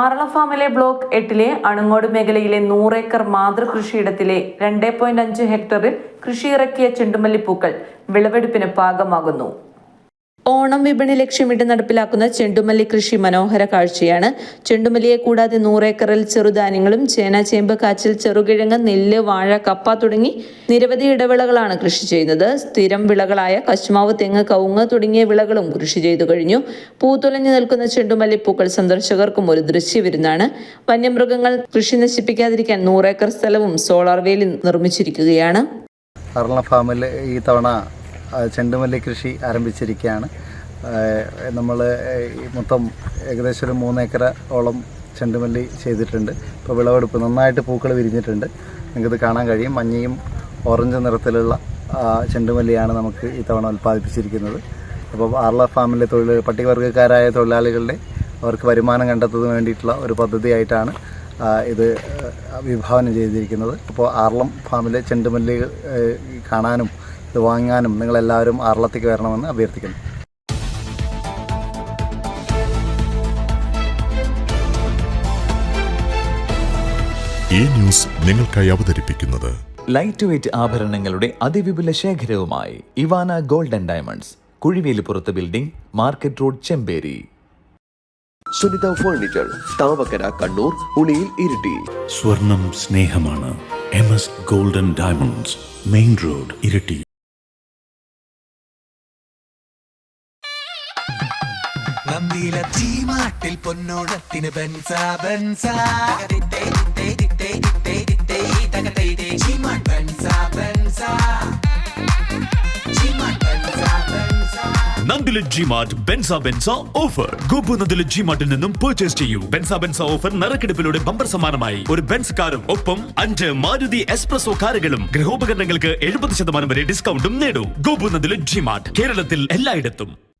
ആറള ഫാമിലെ ബ്ലോക്ക് എട്ടിലെ അണുങ്ങോട് മേഖലയിലെ നൂറേക്കർ മാതൃകൃഷിയിടത്തിലെ രണ്ട് പോയിന്റ് അഞ്ച് ഹെക്ടറിൽ കൃഷിയിറക്കിയ ചെണ്ടുമല്ലിപ്പൂക്കൾ വിളവെടുപ്പിന് പാകമാകുന്നു. ഓണം വിപണി ലക്ഷ്യമിട്ട് നടപ്പിലാക്കുന്ന ചെണ്ടുമല്ലി കൃഷി മനോഹര കാഴ്ചയാണ്. ചെണ്ടുമല്ലിയെ കൂടാതെ നൂറേക്കറിൽ ചെറുധാന്യങ്ങളും ചേന ചേമ്പ് കാച്ചിൽ ചെറുകിഴങ്ങ് നെല്ല് വാഴ കപ്പ തുടങ്ങി നിരവധി ഇടവിളകളാണ് കൃഷി ചെയ്യുന്നത് സ്ഥിരം വിളകളായ കശുമാവ് തെങ്ങ് കവുങ്ങ് തുടങ്ങിയ വിളകളും കൃഷി ചെയ്തു കഴിഞ്ഞു. പൂത്തുലഞ്ഞു നിൽക്കുന്ന ചെണ്ടുമല്ലി പൂക്കൾ സന്ദർശകർക്കും ഒരു ദൃശ്യവിരുന്നാണ്. വന്യമൃഗങ്ങൾ കൃഷി നശിപ്പിക്കാതിരിക്കാൻ നൂറേക്കർ സ്ഥലവും സോളാർ വേലി നിർമ്മിച്ചിരിക്കുകയാണ്. ഫാമിൽ ഈ തവണ ചെണ്ടുമല്ലി കൃഷി ആരംഭിച്ചിരിക്കുകയാണ്. നമ്മൾ മൊത്തം ഏകദേശം ഒരു മൂന്നേക്കറ ഓളം ചെണ്ടുമല്ലി ചെയ്തിട്ടുണ്ട്. ഇപ്പോൾ വിളവെടുപ്പ് നന്നായിട്ട് പൂക്കൾ വിരിഞ്ഞിട്ടുണ്ട്. നിങ്ങൾക്കിത് കാണാൻ കഴിയും. മഞ്ഞയും ഓറഞ്ച് നിറത്തിലുള്ള ചെണ്ടുമല്ലിയാണ് നമുക്ക് ഇത്തവണ തവണ ഉൽപ്പാദിപ്പിച്ചിരിക്കുന്നത്. അപ്പോൾ ആർള ഫാമിലെ തൊഴിൽ പട്ടികവർഗക്കാരായ തൊഴിലാളികളുടെ അവർക്ക് വരുമാനം കണ്ടെത്തുന്നതിന് വേണ്ടിയിട്ടുള്ള ഒരു പദ്ധതിയായിട്ടാണ് ഇത് വിഭാവനം ചെയ്തിരിക്കുന്നത്. അപ്പോൾ ആർളം ഫാമിലെ ചെണ്ടുമല്ലി കാണാനും ഇത് വാങ്ങാനും നിങ്ങളെല്ലാവരും ആറളത്തേക്ക് വരണമെന്ന് അഭ്യർത്ഥിക്കുന്നു. ഈ ന്യൂസ് നിങ്ങൾക്കായി അവതരിപ്പിക്കുന്നത് ലൈറ്റ് വെയ്റ്റ് ആഭരണങ്ങളുടെ അതിവിപുല ശേഖരവുമായി Ivana golden diamonds കുഴിവേലിപ്പുറത്ത് building market road Chemperi. Sunitha furniture Thavakkara Kannur Uliyil Iritty. സ്വർണം സ്നേഹമാണ്. M S golden diamonds main road Iritty. നറുക്കെടുപ്പിലൂടെ ബമ്പർ സമാനമായി ഒരു ബെൻസ് കാറും ഒപ്പം അഞ്ച് മാരുതി എക്സ്പ്രസോ കാറുകളും. ഗൃഹോപകരണങ്ങൾക്ക് എഴുപത് ശതമാനം വരെ ഡിസ്കൗണ്ടും നേടൂ. ഗോപു നന്ദിലെ ജിമാർട്ട് കേരളത്തിൽ എല്ലായിടത്തും.